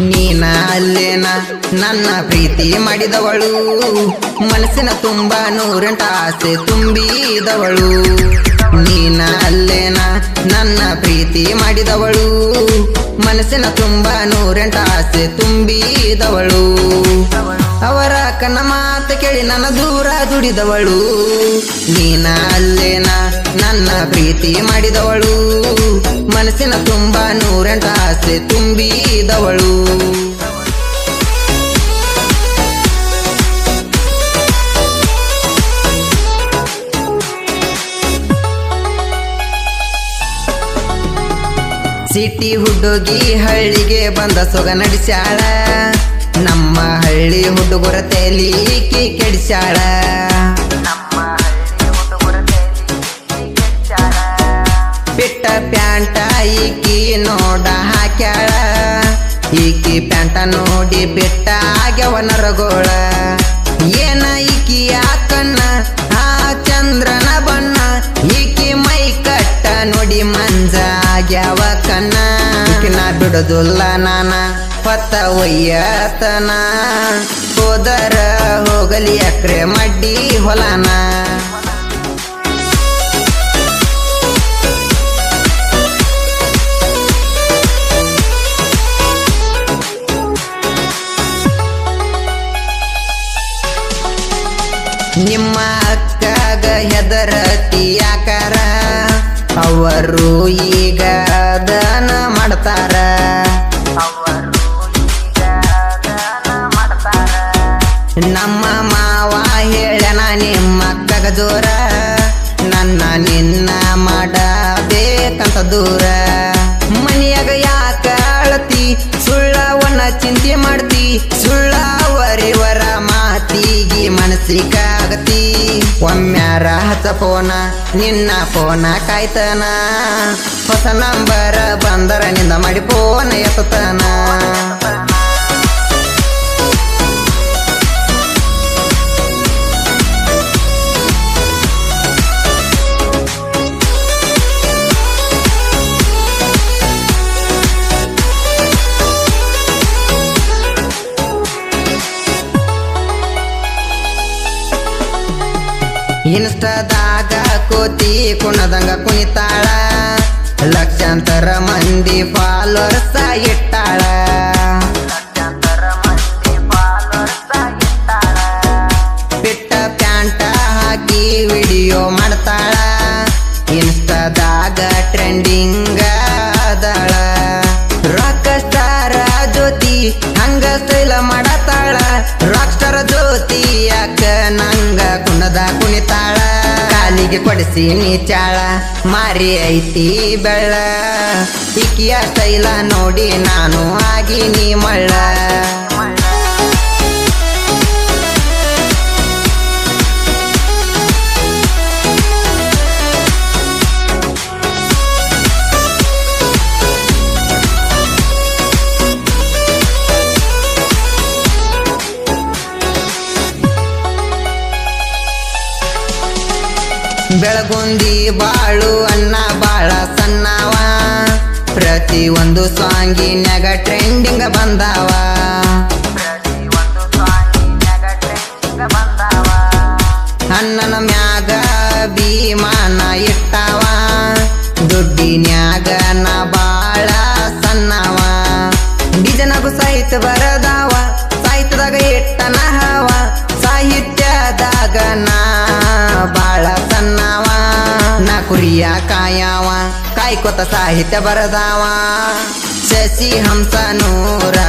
ನೀನ ಅಲ್ಲೇನ ನನ್ನ ಪ್ರೀತಿ ಮಾಡಿದವಳು. ಮನಸ್ಸಿನ ತುಂಬ ನೂರೆಂಟ ಆಸೆ ತುಂಬಿದವಳು. ನೀನ ಅಲ್ಲೇನ ನನ್ನ ಪ್ರೀತಿ ಮಾಡಿದವಳು. ಮನಸ್ಸಿನ ತುಂಬ ನೂರೆಂಟ ಆಸೆ ತುಂಬಿದವಳು. ಅವರ ಕನ್ನ ಮಾತು ಕೇಳಿ ನನ್ನ ದೂರ ದುಡಿದವಳು. ನೀನ ಅಲ್ಲೇನ ನನ್ನ ಪ್ರೀತಿ ಮಾಡಿದವಳು. ಮನಸ್ಸಿನ ತುಂಬ ನೂರೆಂಟ ಆಸೆ ತುಂಬಿದವಳು. ಸಿಟಿ ಹುಡುಗಿ ಹಳ್ಳಿಗೆ ಬಂದ ಸೊಗ ನಡೆಸ್ಯಾಳ. ನಮ್ಮ ಹಳ್ಳಿ ಹುಡುಗರ ತೇಲಿ ಕೆಡಿಸ್ಯಾಳ. ಈಕಿ ಪ್ಯಾಂಟ ನೋಡಿ ಬಿಟ್ಟ ಆಗ್ಯವ ನರಗೋಳ. ಏನ ಈಕಿ ಕಣ್ಣ? ಆ ಚಂದ್ರನ ಬಣ್ಣ. ಈಕಿ ಮೈ ಕಟ್ಟ ನೋಡಿ ಮಂಜ ಆಗ್ಯಾವ ಈಕಿ ನಾ ಬಿಡುದಿಲ್ಲ ನಾನ, ಪತ್ತ ಒಯ್ಯತನ. ಹೋದರ ಹೋಗಲಿ ಅಕ್ರೆ ಮಡ್ಡಿ ಹೊಲನ. ನಿಮ್ಮ ಅಕ್ಕಗ ಹೆದರತಿ ಯಾಕಾರ? ಅವರು ಈಗ ದಾನ ಮಾಡ್ತಾರ. ನಮ್ಮ ಮಾವ ಹೇಳನ ನಿಮ್ಮ ಅಕ್ಕಗ ಜೋರ. ನನ್ನ ನಿನ್ನ ಮಾಡಬೇಕಂತ ದೂರ. ಮನೆಯಾಗ ಯಾಕ ಅಳತಿ? ಸುಳ್ಳವನ್ನ ಚಿಂತೆ ಮಾಡ್ತಿ. ಸುಳ್ಳವರಿವರ ಮನಸ್ಸಿಗಾಗತಿ ಒಮ್ಮ್ಯಾರ ಹಚ್ಚ ಫೋನ ನಿನ್ನ ಫೋನ ಕಾಯ್ತನ. ಹೊಸ ನಂಬರ ಬಂದರ ನಿಂದ ಮಾಡಿ ಫೋನ್ ಎತ್ತತನ. ಇನ್ಸ್ಟಾದಾಗ ಕೋತಿ ಕುಣದಂಗ ಕುಣಿತಾಳ. ಲಕ್ಷಾಂತರ ಮಂದಿ ಫಾಲೋರ್ಸ ಇಟ್ಟಾಳ. ಬಿಟ್ಟ ಪ್ಯಾಂಟ ಹಾಕಿ ವಿಡಿಯೋ ಮಾಡ್ತಾಳ. ಇನ್ಸ್ಟಾದಾಗ ಟ್ರೆಂಡಿಂಗ್ ಕಾಲಿಗೆ ಕೊಡಿಸಿ ನೀಚಾಳ ಮಾರಿ ಐತಿ ಬೆಳ್ಳ. ಇಕಿಯ ಸ್ಟೈಲ ನೋಡಿ ನಾನು ಆಗಿ ನೀ ಮಳ್ಳ. ಬೆಳಗುಂದಿ ಬಾಳು ಅನ್ನ ಬಾಳ ಸಣ್ಣವ. ಪ್ರತಿ ಒಂದು ಸಾಂಗಿನ್ಯಾಗ ಟ್ರೆಂಡಿಂಗ್ ಬಂದಾವ. ಅಣ್ಣನ ಮ್ಯಾಗ ಭೀಮಾನ ಇಟ್ಟಾವ. ದುಡ್ಡಿನ್ಯಾಗ ನ ಬಾಳ ಸಣ್ಣವ. ಬಿಜನಗು ಸಹಿತ ಬರದಾವ ಕುರಿಯ ಕಾಯವ ಕಾಯ್ಕೊತ ಸಾಹಿತ್ಯ ಬರದಾವ. ಶಶಿ ಹಂಸ ನೂರ